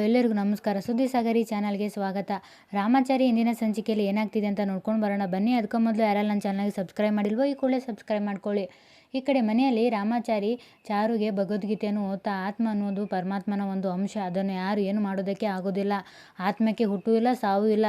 ಎಲ್ಲರಿಗೂ ನಮಸ್ಕಾರ. ಸುದ್ದಿ ಸಾಗರಿ ಚಾನಲ್ಗೆ ಸ್ವಾಗತ. ರಾಮಾಚಾರಿ ಇಂದಿನ ಸಂಚಿಕೆಯಲ್ಲಿ ಏನಾಗ್ತಿದೆ ಅಂತ ನೋಡ್ಕೊಂಡು ಬರೋಣ. ಬನ್ನಿ, ಅದಕ್ಕೂ ಮೊದಲು ಯಾರೆಲ್ಲ ನನ್ನ ಚಾನಲ್ಗೆ ಸಬ್ಸ್ಕ್ರೈಬ್ ಮಾಡಿಲ್ವೋ, ಈ ಕೂಡಲೇ ಸಬ್ಸ್ಕ್ರೈಬ್ ಮಾಡ್ಕೊಳ್ಳಿ. ಈ ಕಡೆ ಮನೆಯಲ್ಲಿ ರಾಮಾಚಾರಿ ಚಾರುಗೆ ಭಗವದ್ಗೀತೆಯನ್ನು ಓದ್ತಾ, ಆತ್ಮ ಅನ್ನೋದು ಪರಮಾತ್ಮನ ಒಂದು ಅಂಶ. ಅದನ್ನು ಯಾರು ಏನು ಮಾಡೋದಕ್ಕೆ ಆಗೋದಿಲ್ಲ. ಆತ್ಮಕ್ಕೆ ಹುಟ್ಟು ಇಲ್ಲ, ಸಾವು ಇಲ್ಲ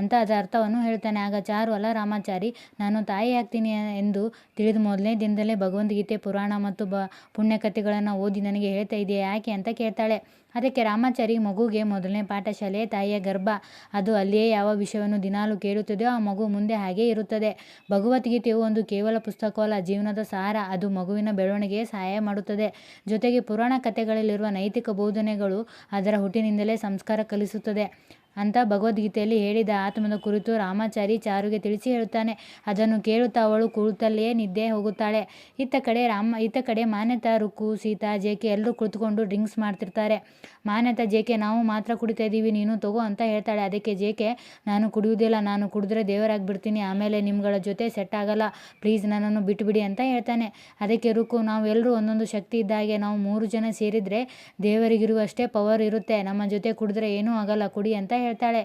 ಅಂತ ಅದರ ಅರ್ಥವನ್ನು ಹೇಳ್ತಾನೆ. ಆಗ ಚಾರು, ಅಲ್ಲ ರಾಮಾಚಾರಿ, ನಾನು ತಾಯಿ ಆಗ್ತೀನಿ ಎಂದು ತಿಳಿದ ಮೊದಲನೇ ದಿನದಲ್ಲೇ ಭಗವದ್ಗೀತೆ, ಪುರಾಣ ಮತ್ತು ಬ, ಪುಣ್ಯಕಥೆಗಳನ್ನು ಓದಿ ನನಗೆ ಹೇಳ್ತಾ ಇದೆಯಾ, ಯಾಕೆ ಅಂತ ಕೇಳ್ತಾಳೆ. ಅದಕ್ಕೆ ರಾಮಾಚಾರಿ ಮಗುಗೆ ಮೊದಲನೇ ಪಾಠಶಾಲೆ ತಾಯಿಯ ಗರ್ಭ. ಅದು ಅಲ್ಲಿಯೇ ಯಾವ ವಿಷಯವನ್ನು ದಿನಾಲು ಕೇಳುತ್ತದೆಯೋ ಆ ಮಗು ಮುಂದೆ ಹಾಗೇ ಇರುತ್ತದೆ. ಭಗವದ್ಗೀತೆಯು ಒಂದು ಕೇವಲ ಪುಸ್ತಕವಲ್ಲ, ಜೀವನದ ಸಾರ. ಅದು ಮಗುವಿನ ಬೆಳವಣಿಗೆಗೆ ಸಹಾಯ ಮಾಡುತ್ತದೆ. ಜೊತೆಗೆ ಪುರಾಣ ಕಥೆಗಳಲ್ಲಿರುವ ನೈತಿಕ ಬೋಧನೆಗಳು ಅದರ ಹುಟ್ಟಿನಿಂದಲೇ ಸಂಸ್ಕಾರ ಕಲಿಸುತ್ತದೆ. ಅಂತ ಭಗವದ್ಗೀತೆಯಲ್ಲಿ ಹೇಳಿದ ಆತ್ಮದ ಕುರಿತು ರಾಮಾಚಾರಿ ಚಾರುಗೆ ತಿಳಿಸಿ ಹೇಳುತ್ತಾನೆ. ಅದನ್ನು ಕೇಳುತ್ತಾ ಅವಳು ಕುಳಿತಲ್ಲಿಯೇ ನಿದ್ದೆ ಹೋಗುತ್ತಾಳೆ. ಇತ್ತ ಕಡೆ ರಾಮ, ಇತ್ತ ಕಡೆ ಮಾನ್ಯತಾ, ರುಕ್ಕು, ಸೀತಾ, ಜೇಕೆ ಎಲ್ಲರೂ ಕುಳಿತುಕೊಂಡು ಡ್ರಿಂಕ್ಸ್ ಮಾಡ್ತಿರ್ತಾರೆ. ಮಾನ್ಯತಾ, ಜೇಕೆ, ನಾವು ಮಾತ್ರ ಕುಡಿತಾ ಇದ್ದೀವಿ, ನೀನು ತಗೋ ಅಂತ ಹೇಳ್ತಾಳೆ. ಅದಕ್ಕೆ ಜೇಕೆ, ನಾನು ಕುಡಿಯುವುದಿಲ್ಲ, ನಾನು ಕುಡಿದ್ರೆ ದೇವರಾಗಿಬಿಡ್ತೀನಿ, ಆಮೇಲೆ ನಿಮ್ಗಳ ಜೊತೆ ಸೆಟ್ ಆಗಲ್ಲ, ಪ್ಲೀಸ್ ನನ್ನನ್ನು ಬಿಟ್ಟುಬಿಡಿ ಅಂತ ಹೇಳ್ತಾನೆ. ಅದಕ್ಕೆ ರುಕು ನಾವು ಎಲ್ಲರೂ ಒಂದೊಂದು ಶಕ್ತಿ ಇದ್ದಾಗೆ ನಾವು ಮೂರು ಜನ ಸೇರಿದರೆ ದೇವರಿಗಿರುವಷ್ಟೇ ಪವರ್ ಇರುತ್ತೆ. ನಮ್ಮ ಜೊತೆ ಕುಡಿದ್ರೆ ಏನೂ ಆಗಲ್ಲ, ಕುಡಿ ಅಂತ ಹೇಳ್ತಾಳೆ.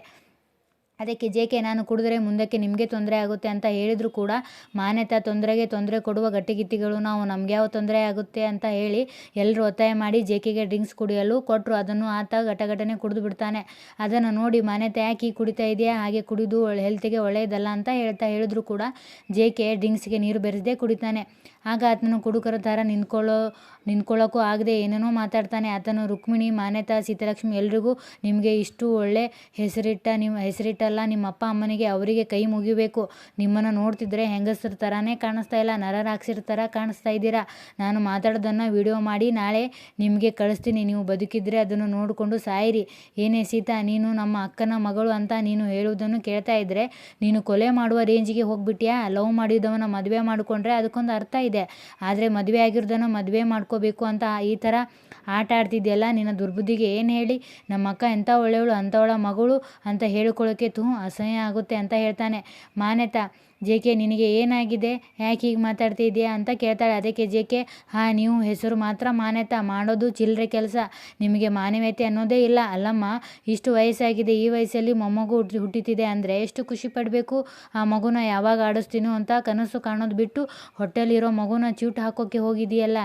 ಅದಕ್ಕೆ ಜೇಕೆ ನಾನು ಕುಡಿದ್ರೆ ಮುಂದಕ್ಕೆ ನಿಮಗೆ ತೊಂದರೆ ಆಗುತ್ತೆ ಅಂತ ಹೇಳಿದರೂ ಕೂಡ ಮಾನ್ಯತಾ ತೊಂದರೆಗೆ ತೊಂದರೆ ಕೊಡುವ ಗಟ್ಟಿಗಿತ್ತಿಗಳು ನಾವು ನಮ್ಗೆ ಯಾವ ತೊಂದರೆ ಆಗುತ್ತೆ ಅಂತ ಹೇಳಿ ಎಲ್ಲರೂ ಒತ್ತಾಯ ಮಾಡಿ ಜೇಕೆಗೆ ಡ್ರಿಂಕ್ಸ್ ಕುಡಿಯಲು ಕೊಟ್ಟರು ಅದನ್ನು ಆತ ಘಟಘಟನೆ ಕುಡಿದು ಬಿಡ್ತಾನೆ. ಅದನ್ನು ನೋಡಿ ಮಾನ್ಯತೆ ಯಾಕೆ ಕುಡಿತಾ ಇದೆಯಾ? ಹಾಗೆ ಕುಡಿದು ಹೆಲ್ತಿಗೆ ಒಳ್ಳೆಯದಲ್ಲ ಅಂತ ಹೇಳ್ತಾ ಹೇಳಿದ್ರು ಕೂಡ ಜೇಕೆ ಡ್ರಿಂಕ್ಸ್ಗೆ ನೀರು ಬೆರೆಸದೆ ಕುಡಿತಾನೆ. ಆಗ ಆತನು ಕುಡುಕರ ಥರ ನಿಂತ್ಕೊಳ್ಳೋ ನಿಂತ್ಕೊಳ್ಳೋಕ್ಕೂ ಆಗದೆ ಏನೇನೋ ಮಾತಾಡ್ತಾನೆ. ಆತನು ರುಕ್ಮಿಣಿ, ಮಾನ್ಯತಾ, ಸೀತಾಲಕ್ಷ್ಮಿ ಎಲ್ರಿಗೂ ನಿಮಗೆ ಇಷ್ಟು ಒಳ್ಳೆ ಹೆಸರಿಟ್ಟ ನಿಮ್ಮ ಹೆಸರಿಟ್ಟಲ್ಲ, ನಿಮ್ಮ ಅಪ್ಪ ಅಮ್ಮನಿಗೆ ಅವರಿಗೆ ಕೈ ಮುಗಿಬೇಕು. ನಿಮ್ಮನ್ನು ನೋಡ್ತಿದ್ರೆ ಹೆಂಗಸ್ರ ಥರನೇ ಕಾಣಿಸ್ತಾ ಇಲ್ಲ ನರರಾಕ್ಷರ ಥರ ಕಾಣಿಸ್ತಾ ಇದ್ದೀರಾ? ನಾನು ಮಾತಾಡೋದನ್ನು ವಿಡಿಯೋ ಮಾಡಿ, ನಾಳೆ ನಿಮಗೆ ಕಳಿಸ್ತೀನಿ. ನೀವು ಬದುಕಿದ್ರೆ ಅದನ್ನು ನೋಡಿಕೊಂಡು ಸಾಯಿರಿ. ಏನೇ ಸೀತಾ, ನೀನು ನಮ್ಮ ಅಕ್ಕನ ಮಗಳು ಅಂತ ನೀನು ಹೇಳುವುದನ್ನು ಕೇಳ್ತಾ ಇದ್ದರೆ ನೀನು ಕೊಲೆ ಮಾಡುವ ರೇಂಜಿಗೆ ಹೋಗ್ಬಿಟ್ಟಿಯಾ ಲವ್ ಮಾಡಿದವನ ಮದುವೆ ಮಾಡಿಕೊಂಡ್ರೆ ಅದಕ್ಕೊಂದು ಅರ್ಥ ಆದರೆ ಮದುವೆ ಆಗಿರೋದನ್ನು ಮದುವೆ ಮಾಡ್ಕೋಬೇಕು ಅಂತ ಈ ಥರ ಆಟ ಆಡ್ತಿದ್ಯಲ್ಲ ನಿನ್ನ ದುರ್ಬುದ್ಧಿಗೆ ಏನು ಹೇಳಿ? ನಮ್ಮ ಅಕ್ಕ ಎಂಥ ಒಳ್ಳೆಯವಳು, ಅಂಥವಳ ಮಗಳು ಅಂತ ಹೇಳ್ಕೊಳ್ಳೋಕ್ಕೆ ತು ಅಸಹ್ಯ ಆಗುತ್ತೆ ಅಂತ ಹೇಳ್ತಾನೆ. ಮಾನ್ಯತಾ ಜೆ ಕೆ ನಿನಗೆ ಏನಾಗಿದೆ? ಯಾಕೆ ಹೀಗೆ ಮಾತಾಡ್ತಿದ್ಯಾ ಅಂತ ಕೇಳ್ತಾಳೆ. ಅದಕ್ಕೆ ಜೆ ಕೆ, ಹಾಂ, ನೀವು ಹೆಸರು ಮಾತ್ರ ಮಾನ್ಯತಾ ಮಾಡೋದು ಚಿಲ್ಲರೆ ಕೆಲಸ. ನಿಮಗೆ ಮಾನವೀಯತೆ ಅನ್ನೋದೇ ಇಲ್ಲ. ಅಲ್ಲಮ್ಮ, ಇಷ್ಟು ವಯಸ್ಸಾಗಿದೆ. ಈ ವಯಸ್ಸಲ್ಲಿ ಮೊಮ್ಮಗು ಹುಟ್ಟಿ, ಹುಟ್ಟಿತಿದೆ ಅಂದರೆ ಎಷ್ಟು ಖುಷಿ ಪಡಬೇಕು? ಆ ಮಗುನ ಯಾವಾಗ ಆಡಿಸ್ತೀನೋ ಅಂತ ಕನಸು ಕಾಣೋದು ಬಿಟ್ಟು ಹೊಟ್ಟೆಲಿರೋ ಮಗುನ ಚೀಟ್ ಹಾಕೋಕ್ಕೆ ಹೋಗಿದೆಯಲ್ಲ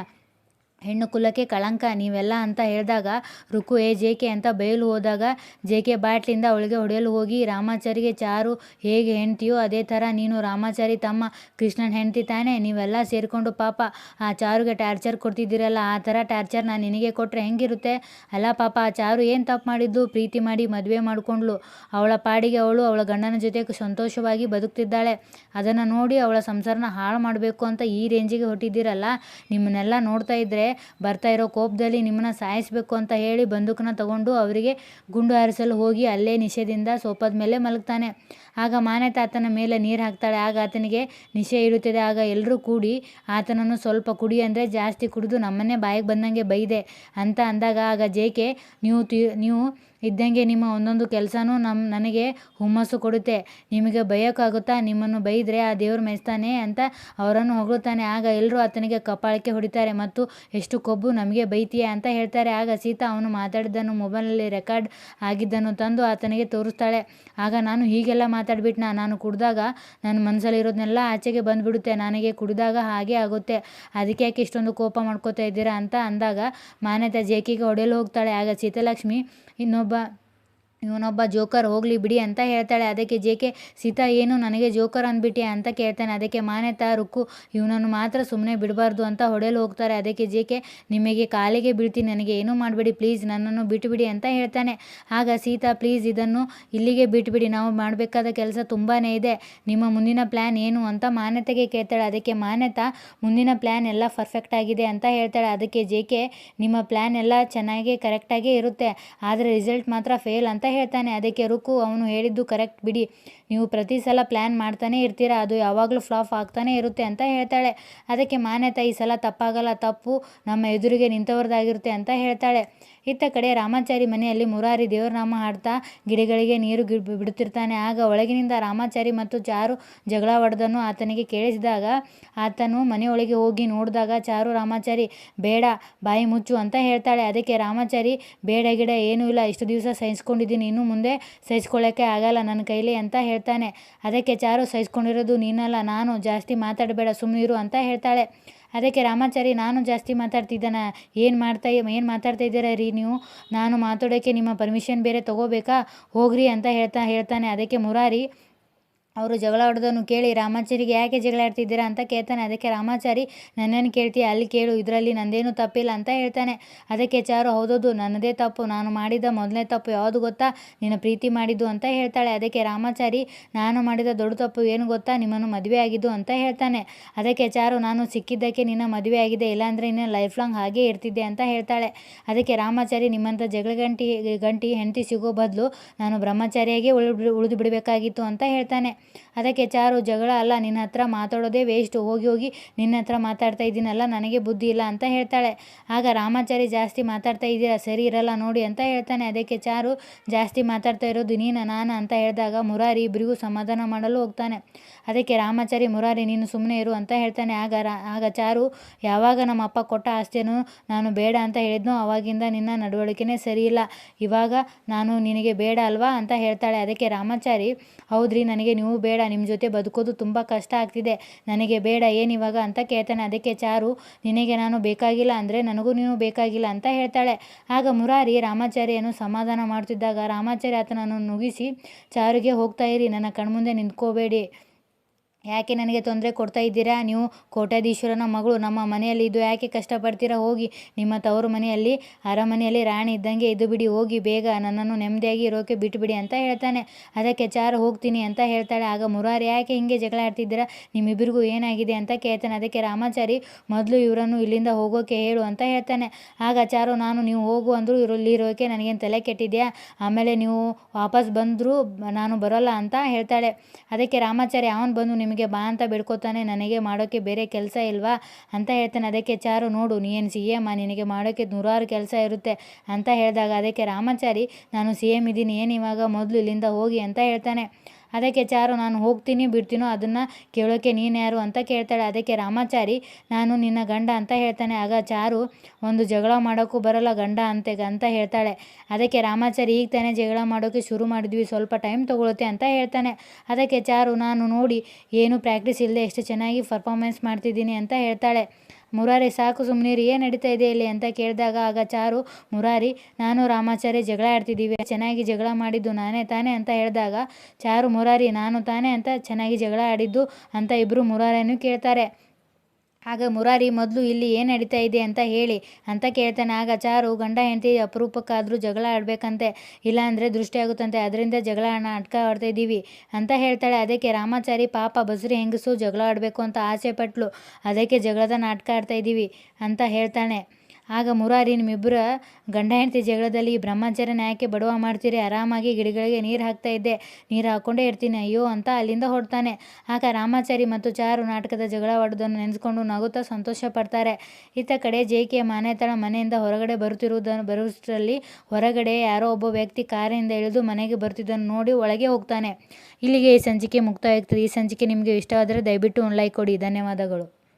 ಹೆಣ್ಣು ಕುಲಕ್ಕೆ ಕಳಂಕ, ನೀವೆಲ್ಲ ಅಂತ ಹೇಳಿದಾಗ ರುಕು, ಏ, ಜೇಕೆ ಅಂತ ಬಯಲು ಹೋದಾಗ ಜೇಕೆ ಬಾಟ್ಲಿಂದ ಅವಳಿಗೆ ಹೊಡೆಯಲು ಹೋಗಿ ರಾಮಾಚಾರಿಗೆ ಚಾರು, ಹೇಗೆ ಹೆಂಡ್ತಿಯೋ ಅದೇ ಥರ ನೀನು ರಾಮಾಚಾರಿ, ತಮ್ಮ ಕೃಷ್ಣನ ಹೆಂಡ್ತಿ ತಾನೆ, ನೀವೆಲ್ಲ ಸೇರಿಕೊಂಡು ಪಾಪ ಆ ಚಾರುಗೆ ಟಾರ್ಚರ್ ಕೊಡ್ತಿದ್ದೀರಲ್ಲ, ಆ ಥರ ಟಾರ್ಚರ್ ನಾನು ನಿನಗೆ ಕೊಟ್ಟರೆ ಹೆಂಗಿರುತ್ತೆ? ಅಲ್ಲ ಪಾಪ, ಆ ಚಾರು ಏನು ತಪ್ಪು ಮಾಡಿದ್ದು? ಪ್ರೀತಿ ಮಾಡಿ ಮದುವೆ ಮಾಡಿಕೊಂಡ್ಳು ಅವಳ ಪಾಡಿಗೆ ಅವಳು ಅವಳ ಗಂಡನ ಜೊತೆ ಸಂತೋಷವಾಗಿ ಬದುಕ್ತಿದ್ದಾಳೆ. ಅದನ್ನು ನೋಡಿ ಅವಳ ಸಂಸಾರನ ಹಾಳು ಮಾಡಬೇಕು ಅಂತ ಈ ರೇಂಜಿಗೆ ಹೊಟ್ಟಿದ್ದೀರಲ್ಲ ನಿಮ್ಮನ್ನೆಲ್ಲ ನೋಡ್ತಾ ಇದ್ದರೆ ಬರ್ತಾ ಇರೋ ಕೋಪದಲ್ಲಿ ನಿಮ್ಮನ್ನ ಸಾಯಿಸಬೇಕು ಅಂತ ಹೇಳಿ ಬಂದೂಕನ್ನ ತಗೊಂಡು ಅವರಿಗೆ ಗುಂಡು ಹಾರಿಸಲು ಹೋಗಿ ಅಲ್ಲೇ ನಿಷೇದಿಂದ ಸೋಪದ ಮೇಲೆ ಮಲಗ್ತಾನೆ. ಆಗ ಮಾನ್ಯತೆ ಆತನ ಮೇಲೆ ನೀರು ಹಾಕ್ತಾಳೆ. ಆಗ ಆತನಿಗೆ ನಿಶೆ ಇರುತ್ತದೆ. ಆಗ ಎಲ್ಲರೂ ಕೂಡಿ ಆತನನ್ನು ಸ್ವಲ್ಪ ಕುಡಿ ಅಂದರೆ ಜಾಸ್ತಿ ಕುಡಿದು ನಮ್ಮನ್ನೇ ಬಾಯಿಗೆ ಬಂದಂಗೆ ಬೈದೆ ಅಂತ ಅಂದಾಗ ಆಗ ಜೇಕೆ, ನೀವು ನೀವು ಇದ್ದಂಗೆ ನಿಮ್ಮ ಒಂದೊಂದು ಕೆಲಸನೂ ನಮ್ಮ ನನಗೆ ಹುಮ್ಮಸ್ಸು ಕೊಡುತ್ತೆ. ನಿಮಗೆ ಬೈಯೋಕ್ಕಾಗುತ್ತಾ? ನಿಮ್ಮನ್ನು ಬೈದರೆ ಆ ದೇವ್ರು ಮೆಚ್ತಾನೆ ಅಂತ ಅವರನ್ನು ಹೊಗಳುತ್ತಾನೆ ಆಗ ಎಲ್ಲರೂ ಆತನಿಗೆ ಕಪಾಳಕ್ಕೆ ಹೊಡಿತಾರೆ ಮತ್ತು ಎಷ್ಟು ಕೊಬ್ಬು ನಮಗೆ ಬೈತೀಯ ಅಂತ ಹೇಳ್ತಾರೆ. ಆಗ ಸೀತಾ ಅವನು ಮಾತಾಡಿದ್ದನ್ನು ಮೊಬೈಲ್ನಲ್ಲಿ ರೆಕಾರ್ಡ್ ಆಗಿದ್ದನ್ನು ತಂದು ಆತನಿಗೆ ತೋರಿಸ್ತಾಳೆ. ಆಗ ನಾನು ಹೀಗೆಲ್ಲ ಮಾತಾಡ್ಬಿಟ್ನಾ? ನಾನು ಕುಡಿದಾಗ ನನ್ನ ಮನಸ್ಸಲ್ಲಿರೋದನ್ನೆಲ್ಲ ಆಚೆಗೆ ಬಂದುಬಿಡುತ್ತೆ. ನನಗೆ ಕುಡಿದಾಗ ಹಾಗೆ ಆಗುತ್ತೆ. ಅದಕ್ಕೆ ಯಾಕೆ ಇಷ್ಟೊಂದು ಕೋಪ ಮಾಡ್ಕೋತಾ ಇದ್ದೀರಾ ಅಂತ ಅಂದಾಗ ಮಾನ್ಯತೆ ಜೇಕಿಗೆ ಹೊಡೆಯಲು ಹೋಗ್ತಾಳೆ. ಆಗ ಸೀತಾಲಕ್ಷ್ಮಿ ಇನ್ನೊಬ್ಬ nyoba ಇವನೊಬ್ಬ ಜೋಕರ್ ಹೋಗಲಿ ಬಿಡಿ ಅಂತ ಹೇಳ್ತಾಳೆ. ಅದಕ್ಕೆ ಜೇಕೆ ಸೀತಾ ಏನು ನನಗೆ ಜೋಕರ್ ಅಂದ್ಬಿಟ್ಟೆ ಅಂತ ಕೇಳ್ತಾನೆ. ಅದಕ್ಕೆ ಮಾನ್ಯತಾ, ರುಕ್ಕು ಇವನನ್ನು ಮಾತ್ರ ಸುಮ್ಮನೆ ಬಿಡಬಾರ್ದು ಅಂತ ಹೊಡೆಯಲು ಹೋಗ್ತಾರೆ. ಅದಕ್ಕೆ ಜೇಕೆ ನಿಮಗೆ ಕಾಲಿಗೆ ಬೀಳ್ತೀನಿ. ನನಗೆ ಏನೂ ಮಾಡಬೇಡಿ. ಪ್ಲೀಸ್ ನನ್ನನ್ನು ಬಿಟ್ಟುಬಿಡಿ ಅಂತ ಹೇಳ್ತಾನೆ. ಆಗ ಸೀತಾ, ಪ್ಲೀಸ್ ಇದನ್ನು ಇಲ್ಲಿಗೆ ಬಿಟ್ಟುಬಿಡಿ ನಾವು ಮಾಡಬೇಕಾದ ಕೆಲಸ ತುಂಬಾ ಇದೆ. ನಿಮ್ಮ ಮುಂದಿನ ಪ್ಲ್ಯಾನ್ ಏನು? ಅಂತ ಮಾನ್ಯತೆಗೆ ಕೇಳ್ತಾಳೆ. ಅದಕ್ಕೆ ಮಾನ್ಯತಾ, ಮುಂದಿನ ಪ್ಲ್ಯಾನ್ ಎಲ್ಲ ಪರ್ಫೆಕ್ಟ್ ಆಗಿದೆ ಅಂತ ಹೇಳ್ತಾಳೆ. ಅದಕ್ಕೆ ಜೇಕೆ ನಿಮ್ಮ ಪ್ಲ್ಯಾನ್ ಎಲ್ಲ ಚೆನ್ನಾಗಿ ಕರೆಕ್ಟಾಗಿ ಇರುತ್ತೆ. ಆದರೆ ರಿಸಲ್ಟ್ ಮಾತ್ರ ಫೇಲ್ ಅಂತ ಹೇಳ್ತಾನೆ, ಅದಕ್ಕೆ ರುಕು, ಅವನು ಹೇಳಿದ್ದು ಕರೆಕ್ಟ್, ಬಿಡಿ. ನೀವು ಪ್ರತಿ ಸಲ ಪ್ಲ್ಯಾನ್ ಮಾಡ್ತಾನೆ ಇರ್ತೀರ, ಅದು ಯಾವಾಗಲೂ ಫ್ಲಾಪ್ ಆಗ್ತಾನೆ ಇರುತ್ತೆ, ಅಂತ ಹೇಳ್ತಾಳೆ. ಅದಕ್ಕೆ ಮಾನ್ಯತಾ ಈ ಸಲ ತಪ್ಪಾಗಲ್ಲ, ತಪ್ಪು, ನಮ್ಮ ಎದುರಿಗೆ ನಿಂತವರದಾಗಿರುತ್ತೆ ಅಂತ ಹೇಳ್ತಾಳೆ. ಇತ್ತ ಕಡೆ ರಾಮಾಚಾರಿ ಮನೆಯಲ್ಲಿ ಮುರಾರಿ ದೇವರನಾಮ ಹಾಡ್ತಾ ಗಿಡಗಳಿಗೆ ನೀರು ಬಿಡುತ್ತಿರ್ತಾನೆ ಆಗ ಒಳಗಿನಿಂದ ರಾಮಾಚಾರಿ ಮತ್ತು ಚಾರು ಜಗಳ ಹೊಡೆದನ್ನು ಆತನಿಗೆ ಕೇಳಿಸಿದಾಗ, ಆತನು ಮನೆಯೊಳಗೆ ಹೋಗಿ ನೋಡಿದಾಗ, ಚಾರು ರಾಮಾಚಾರಿ, ಬೇಡ, ಬಾಯಿ ಮುಚ್ಚು, ಅಂತ ಹೇಳ್ತಾಳೆ. ಅದಕ್ಕೆ ರಾಮಾಚಾರಿ, ಬೇಡ ಗಿಡ, ಏನೂ ಇಲ್ಲ, ಇಷ್ಟು ದಿವಸ ಸಹಿಸ್ಕೊಂಡಿದ್ದೀನಿ ಇನ್ನು ಮುಂದೆ ಸಹಿಸ್ಕೊಳ್ಳೋಕ್ಕೆ ಆಗಲ್ಲ ನನ್ನ ಕೈಲಿ ಅಂತ ಹೇಳ್ತಾನೆ. ಅದಕ್ಕೆ ಚಾರು ಸಹಿಸ್ಕೊಂಡಿರೋದು ನೀನಲ್ಲ, ನಾನು ಜಾಸ್ತಿ ಮಾತಾಡಬೇಡ ಸುಮ್ಮನಿರು ಅಂತ ಹೇಳ್ತಾಳೆ. ಅದಕ್ಕೆ ರಾಮಾಚಾರಿ, ನಾನು ಜಾಸ್ತಿ ಮಾತಾಡ್ತಿದ್ದಾನೆ? ಏನು ಮಾಡ್ತಾ ಏನು ಮಾತಾಡ್ತಾ ಇದ್ದೀರಾ ರೀ ನೀವು? ನಾನು ಮಾತಾಡೋಕ್ಕೆ ನಿಮ್ಮ ಪರ್ಮಿಷನ್ ಬೇರೆ ತೊಗೋಬೇಕಾ? ಹೋಗ್ರಿ ಅಂತ ಹೇಳ್ತಾ, ಹೇಳ್ತಾನೆ. ಅದಕ್ಕೆ ಮುರಾರಿ ಅವರು ಜಗಳ ಹೊಡೆದನ್ನು ಕೇಳಿ, ರಾಮಾಚಾರಿಗೆ ಯಾಕೆ ಜಗಳ ಆಡ್ತಿದ್ದೀರಾ ಅಂತ ಕೇಳ್ತಾನೆ. ಅದಕ್ಕೆ ರಾಮಾಚಾರಿ, ನನ್ನನ್ನು ಕೇಳ್ತೀಯ? ಅಲ್ಲಿ ಕೇಳು, ಇದರಲ್ಲಿ ನಂದೇನು ತಪ್ಪಿಲ್ಲ ಅಂತ ಹೇಳ್ತಾನೆ. ಅದಕ್ಕೆ ಚಾರು, ಹೌದೌದು, ನನ್ನದೇ ತಪ್ಪು, ನಾನು ಮಾಡಿದ ಮೊದಲನೇ ತಪ್ಪು ಯಾವುದು ಗೊತ್ತಾ? ನಿನ್ನ ಪ್ರೀತಿ ಮಾಡಿದ್ದು ಅಂತ ಹೇಳ್ತಾಳೆ. ಅದಕ್ಕೆ ರಾಮಾಚಾರಿ, ನಾನು ಮಾಡಿದ ದೊಡ್ಡ ತಪ್ಪು ಏನು ಗೊತ್ತಾ? ನಿಮ್ಮನ್ನು ಮದುವೆ ಆಗಿದ್ದು ಅಂತ ಹೇಳ್ತಾನೆ. ಅದಕ್ಕೆ ಚಾರು, ನಾನು ಸಿಕ್ಕಿದ್ದಕ್ಕೆ ನಿನ್ನ ಮದುವೆ ಆಗಿದೆ, ಇಲ್ಲಾಂದರೆ ನಿನ್ನ ಲೈಫ್ ಲಾಂಗ್ ಹಾಗೆ ಇರ್ತಿದ್ದೆ ಅಂತ ಹೇಳ್ತಾಳೆ. ಅದಕ್ಕೆ ರಾಮಾಚಾರಿ, ನಿಮ್ಮಂಥ ಜಗಳ ಗಂಟಿ ಗಂಟಿ ಹೆಂಡತಿ ಸಿಗೋ ಬದಲು ನಾನು ಬ್ರಹ್ಮಚಾರಿಯಾಗೇ ಉಳಿದು ಬಿಡಬೇಕಾಗಿತ್ತು ಅಂತ ಹೇಳ್ತಾನೆ. ಅದಕ್ಕೆ ಚಾರು, ಜಗಳ ಅಲ್ಲ, ನಿನ್ನ ಹತ್ರ ಮಾತಾಡೋದೇ ವೇಸ್ಟ್ ಹೋಗಿ ಹೋಗಿ ನಿನ್ನ ಹತ್ರ ಮಾತಾಡ್ತಾ ಇದ್ದೀನಲ್ಲ, ನನಗೆ ಬುದ್ಧಿ ಇಲ್ಲ ಅಂತ ಹೇಳ್ತಾಳೆ. ಆಗ ರಾಮಾಚಾರಿ ಜಾಸ್ತಿ ಮಾತಾಡ್ತಾ ಇದ್ದೀರಾ, ಸರಿ ಇರಲ್ಲ ನೋಡಿ ಅಂತ ಹೇಳ್ತಾನೆ. ಅದಕ್ಕೆ ಚಾರು, ಜಾಸ್ತಿ ಮಾತಾಡ್ತಾ ಇರೋದು ನೀನು, ನಾನು ಅಂತ ಹೇಳಿದಾಗ ಮುರಾರಿ ಇಬ್ಬರಿಗೂ ಸಮಾಧಾನ ಮಾಡಲು ಹೋಗ್ತಾನೆ. ಅದಕ್ಕೆ ರಾಮಾಚಾರಿ, ಮುರಾರಿ ನೀನು ಸುಮ್ಮನೆ ಇರು ಅಂತ ಹೇಳ್ತಾನೆ. ಆಗ ಆಗ ಚಾರು, ಯಾವಾಗ ನಮ್ಮ ಅಪ್ಪ ಕೊಟ್ಟ ಆಸ್ತಿಯನ್ನು ನಾನು ಬೇಡ ಅಂತ ಹೇಳಿದ್ನೋ ಅವಾಗಿಂದ ನಿನ್ನ ನಡವಳಿಕೆನೇ ಸರಿ ಇಲ್ಲ. ಇವಾಗ ನಾನು ನಿನಗೆ ಬೇಡ ಅಲ್ವಾ ಅಂತ ಹೇಳ್ತಾಳೆ. ಅದಕ್ಕೆ ರಾಮಾಚಾರಿ, ಹೌದ್ರಿ, ನನಗೆ ನೀವು ಬೇಡ ನಿಮ್ಮ ಜೊತೆ ಬದುಕೋದು ತುಂಬ ಕಷ್ಟ ಆಗ್ತಿದೆ. ನನಗೆ ಬೇಡ ಏನಿವಾಗ ಅಂತ ಕೇಳ್ತಾನೆ. ಅದಕ್ಕೆ ಚಾರು, ನಿನಗೆ ನಾನು ಬೇಕಾಗಿಲ್ಲ ಅಂದರೆ ನನಗೂ ನೀನು ಬೇಕಾಗಿಲ್ಲ ಅಂತ ಹೇಳ್ತಾಳೆ. ಆಗ ಮುರಾರಿ ರಾಮಾಚಾರ್ಯನು ಸಮಾಧಾನ ಮಾಡ್ತಿದ್ದಾಗ ರಾಮಾಚಾರ್ಯ ಆತನನ್ನು ನುಗಿಸಿ, ಚಾರುಗೆ ಹೋಗ್ತಾ ಇರಿ, ನನ್ನ ಕಣ್ಮುಂದೆ ನಿಂತ್ಕೋಬೇಡಿ. ಯಾಕೆ ನನಗೆ ತೊಂದರೆ ಕೊಡ್ತಾ ಇದ್ದೀರಾ? ನೀವು ಕೋಟ್ಯಾಧೀಶ್ವರನ ಮಗಳು, ನಮ್ಮ ಮನೆಯಲ್ಲಿ ಇದು ಯಾಕೆ ಕಷ್ಟಪಡ್ತೀರಾ? ಹೋಗಿ, ನಿಮ್ಮ ತವರು ಮನೆಯಲ್ಲಿ, ಅರಮನೆಯಲ್ಲಿ ರಾಣಿ ಇದ್ದಂಗೆ ಇದ್ದು ಬಿಡಿ, ಹೋಗಿ ಬೇಗ ನನ್ನನ್ನು ನೆಮ್ಮದಿಯಾಗಿ ಇರೋಕೆ ಬಿಟ್ಟುಬಿಡಿ ಅಂತ ಹೇಳ್ತಾನೆ. ಅದಕ್ಕೆ ಚಾರು ಹೋಗ್ತೀನಿ ಅಂತ ಹೇಳ್ತಾಳೆ. ಆಗ ಮುರಾರಿ, ಯಾಕೆ ಹಿಂಗೆ ಜಗಳ ಆಡ್ತಿದ್ದೀರಾ? ನಿಮ್ಮಿಬ್ಬರಿಗೂ ಏನಾಗಿದೆ? ಅಂತ ಕೇಳ್ತಾನೆ. ಅದಕ್ಕೆ ರಾಮಾಚಾರಿ, ಮೊದಲು ಇವರನ್ನು ಇಲ್ಲಿಂದ ಹೋಗೋಕೆ ಹೇಳು ಅಂತ ಹೇಳ್ತಾನೆ. ಆಗ ಚಾರು, ನಾನು ನೀವು ಹೋಗು ಅಂದರೂ ಇರೋಕೆ ನನಗೇನು ತಲೆ ಕೆಟ್ಟಿದೆಯಾ? ಆಮೇಲೆ ನೀವು ವಾಪಸ್ ಬಂದರೂ ನಾನು ಬರೋಲ್ಲ ಅಂತ ಹೇಳ್ತಾಳೆ. ಅದಕ್ಕೆ ರಾಮಾಚಾರಿ, ಅವನು ಬಂದು ನಿಮಗೆ ಬಾ ಅಂತ ಬೇಡ್ಕೋತಾನೆ, ನನಗೆ ಮಾಡೋಕ್ಕೆ ಬೇರೆ ಕೆಲಸ ಇಲ್ವಾ? ಅಂತ ಹೇಳ್ತಾನೆ. ಅದಕ್ಕೆ ಚಾರು, ನೋಡು ನೀನು ಸಿ ಎಂ ನಿನಗೆ ಮಾಡೋಕ್ಕೆ ನೂರಾರು ಕೆಲಸ ಇರುತ್ತೆ ಅಂತ ಹೇಳಿದಾಗ, ಅದಕ್ಕೆ ರಾಮಾಚಾರಿ, ನಾನು ಸಿ ಎಂ ಇದ್ದೀನಿ, ಏನು ಇವಾಗ? ಮೊದಲು ಇಲ್ಲಿಂದ ಹೋಗಿ ಅಂತ ಹೇಳ್ತಾನೆ. ಅದಕ್ಕೆ ಚಾರು, ನಾನು ಹೋಗ್ತೀನಿ, ಬಿಡ್ತೀನೋ ಅದನ್ನು ಕೇಳೋಕ್ಕೆ ನೀನು ಯಾರು ಅಂತ ಕೇಳ್ತಾಳೆ. ಅದಕ್ಕೆ ರಾಮಾಚಾರಿ, ನಾನು ನಿನ್ನ ಗಂಡ ಅಂತ ಹೇಳ್ತಾನೆ. ಆಗ ಚಾರು, ಒಂದು ಜಗಳ ಮಾಡೋಕ್ಕೂ ಬರಲ್ಲ ಗಂಡ ಅಂತೆ ಅಂತ ಹೇಳ್ತಾಳೆ. ಅದಕ್ಕೆ ರಾಮಾಚಾರಿ, ಈಗ ತಾನೇ ಜಗಳ ಮಾಡೋಕ್ಕೆ ಶುರು ಮಾಡಿದ್ವಿ, ಸ್ವಲ್ಪ ಟೈಮ್ ತೊಗೊಳುತ್ತೆ ಅಂತ ಹೇಳ್ತಾನೆ. ಅದಕ್ಕೆ ಚಾರು, ನಾನು ನೋಡಿ, ಏನು ಪ್ರಾಕ್ಟೀಸ್ ಇಲ್ಲದೆ ಎಷ್ಟು ಚೆನ್ನಾಗಿ ಪರ್ಫಾರ್ಮೆನ್ಸ್ ಮಾಡ್ತಿದ್ದೀನಿ ಅಂತ ಹೇಳ್ತಾಳೆ. ಮುರಾರಿ ಸಾಕು ಸುಮ್ಮನಿರಿ ಏನು ನಡೀತಾ ಇದೆ ಇಲ್ಲಿ ಅಂತ ಕೇಳಿದಾಗ ಆಗ ಚಾರು, ಮುರಾರಿ, ನಾನು ರಾಮಾಚಾರಿ ಜಗಳ ಆಡ್ತಿದ್ದೀವಿ, ಚೆನ್ನಾಗಿ ಜಗಳ ಮಾಡಿದ್ದು ನಾನೇ ತಾನೇ ಅಂತ ಹೇಳಿದಾಗ ಚಾರು, ಮುರಾರಿ, ನಾನು ತಾನೇ ಅಂತ ಚೆನ್ನಾಗಿ ಜಗಳ ಆಡಿದ್ದು ಅಂತ ಇಬ್ಬರು ಮುರಾರಿಯನ್ನು ಕೇಳ್ತಾರೆ. ಆಗ ಮುರಾರಿ, ಮೊದಲು ಇಲ್ಲಿ ಏನು ನಡೀತಾ ಇದೆ ಅಂತ ಹೇಳಿ, ಅಂತ ಕೇಳ್ತಾನೆ. ಆಗ ಚಾರು ಗಂಡ ಹೆಂಡತಿ ಅಪರೂಪಕ್ಕಾದರೂ ಜಗಳ ಆಡಬೇಕಂತೆ ಇಲ್ಲಾಂದರೆ ದೃಷ್ಟಿ ಆಗುತ್ತಂತೆ, ಅದರಿಂದ ಜಗಳ ನಾಟಕ ಆಡ್ತಾ ಇದ್ದೀವಿ ಅಂತ ಹೇಳ್ತಾಳೆ. ಅದಕ್ಕೆ ರಾಮಾಚಾರಿ, ಪಾಪ, ಬಸರಿ ಹೆಂಗಸು ಜಗಳ ಆಡಬೇಕು ಅಂತ ಆಸೆ ಪಟ್ಲು, ಅದಕ್ಕೆ ಜಗಳದ ನಾಟಕ ಆಡ್ತಾ ಇದ್ದೀವಿ ಅಂತ ಹೇಳ್ತಾನೆ. ಆಗ ಮುರಾರಿ ನಿಮ್ಮಿಬ್ಬರ ಗಂಡ ಹೆಂಡತಿ ಜಗಳದಲ್ಲಿ ಈ ಬ್ರಹ್ಮಚಾರ್ಯನ ಯಾಕೆ ಬಡವ ಮಾಡ್ತೀರಿ, ಆರಾಮಾಗಿ ಗಿಡಗಳಿಗೆ ನೀರು ಹಾಕ್ತಾ ಇದ್ದೆ. ನೀರು ಹಾಕ್ಕೊಂಡೇ ಇರ್ತೀನಿ, ಅಯ್ಯೋ ಅಂತ ಅಲ್ಲಿಂದ ಹೊಡ್ತಾನೆ ಆಗ ರಾಮಾಚಾರಿ ಮತ್ತು ಚಾರು ನಾಟಕದ ಜಗಳ ಹೊಡೆದನ್ನು ನೆನೆಸ್ಕೊಂಡು ನಗುತ್ತಾ ಸಂತೋಷ ಪಡ್ತಾರೆ. ಇತ್ತ ಕಡೆ ಜೆ ಕೆ ಮಾನ್ಯತಳ ಮನೆಯಿಂದ ಹೊರಗಡೆ ಬರುತ್ತಿರುವುದನ್ನು ಬರುವಷ್ಟರಲ್ಲಿ ಹೊರಗಡೆ ಯಾರೋ ಒಬ್ಬ ವ್ಯಕ್ತಿ ಕಾರಿನಿಂದ ಇಳಿದು ಮನೆಗೆ ಬರ್ತಿದ್ದನ್ನು ನೋಡಿ ಒಳಗೆ ಹೋಗ್ತಾನೆ. ಇಲ್ಲಿಗೆ ಈ ಸಂಚಿಕೆ ಮುಕ್ತಾಯ ಈ ಸಂಚಿಕೆ ನಿಮಗೆ ಇಷ್ಟವಾದರೆ ದಯವಿಟ್ಟು ಒಂದು ಲೈಕ್ ಕೊಡಿ. ಧನ್ಯವಾದಗಳು.